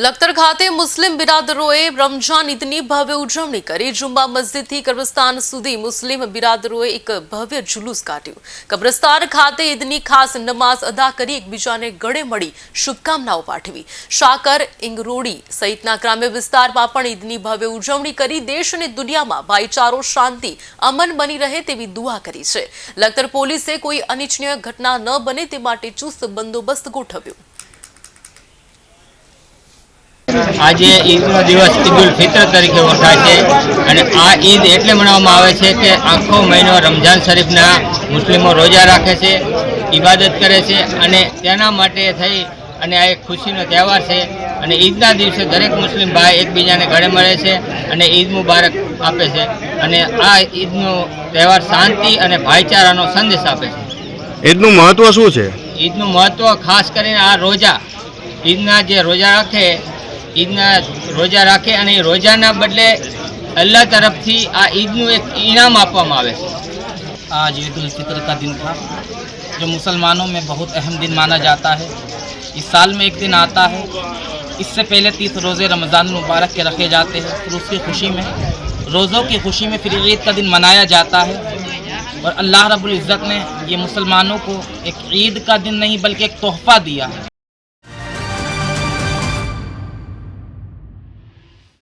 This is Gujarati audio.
લખતર ખાતે મુસ્લિમ બિરાદરોએ રમઝાન ઈદની ભવ્ય ઉજવણી કરી. જુમ્મા મસ્જિદથી કબ્રસ્તાન સુધી મુસ્લિમ બિરાદરોએ એક ભવ્ય જુલુસ કાઢ્યું. કબ્રસ્તાન ખાતે ઈદની ખાસ નમાઝ અદા કરી એકબીજાને ગળે મળી શુભકામનાઓ પાઠવી. શાકર, ઇંગરોડી સહિતના ગ્રામ્ય વિસ્તારમાં પણ ઈદની ભવ્ય ઉજવણી કરી દેશ અને દુનિયામાં ભાઈચારો, શાંતિ, અમન બની રહે તેવી દુઆ કરી છે. લખતર પોલીસે કોઈ અનિચ્છનીય ઘટના ન બને તે માટે ચુસ્ત બંદોબસ્ત ગોઠવ્યો. આજે ઈદનો દિવસ ઈદ ઉલ ફિત્ર તરીકે ઓળખાય છે અને આ ઈદ એટલે મનાવવામાં આવે છે કે આખો મહિનો રમઝાન શરીફના મુસ્લિમો રોજા રાખે છે ઇબાદત કરે છે અને તેના માટે થઈ અને આ એક ખુશીનો તહેવાર છે અને ઈદના દિવસે દરેક મુસ્લિમ ભાઈ એકબીજાને ગળે મળે છે અને ઈદ મુબારક આપે છે અને આ ઈદનો તહેવાર શાંતિ અને ભાઈચારાનો સંદેશ આપે છે. ઈદનું મહત્વ શું છે? ઈદનું મહત્ત્વ ખાસ કરીને આ રોજા ઈદના જે રોજા રાખે ઈદના રોજા રાખે અને એ રોજાના બદલે અલ્લાહ તરફથી આ ઈદનું એક ઇનામ આપવામાં આવે છે आज ईद उल फितर का दिन था जो मुसलमानों में बहुत अहम दिन माना जाता है इस साल में एक दिन आता है इससे पहले तीस रोज़े रमज़ान मुबारक के रखे जाते हैं फिर उसकी खुशी में रोज़ों की खुशी में फिर ईद का दिन मनाया जाता है और अल्लाह रब्बुल इज़्ज़त ने ये मुसलमानों को एक ईद का दिन नहीं बल्कि एक तोहफ़ा दिया है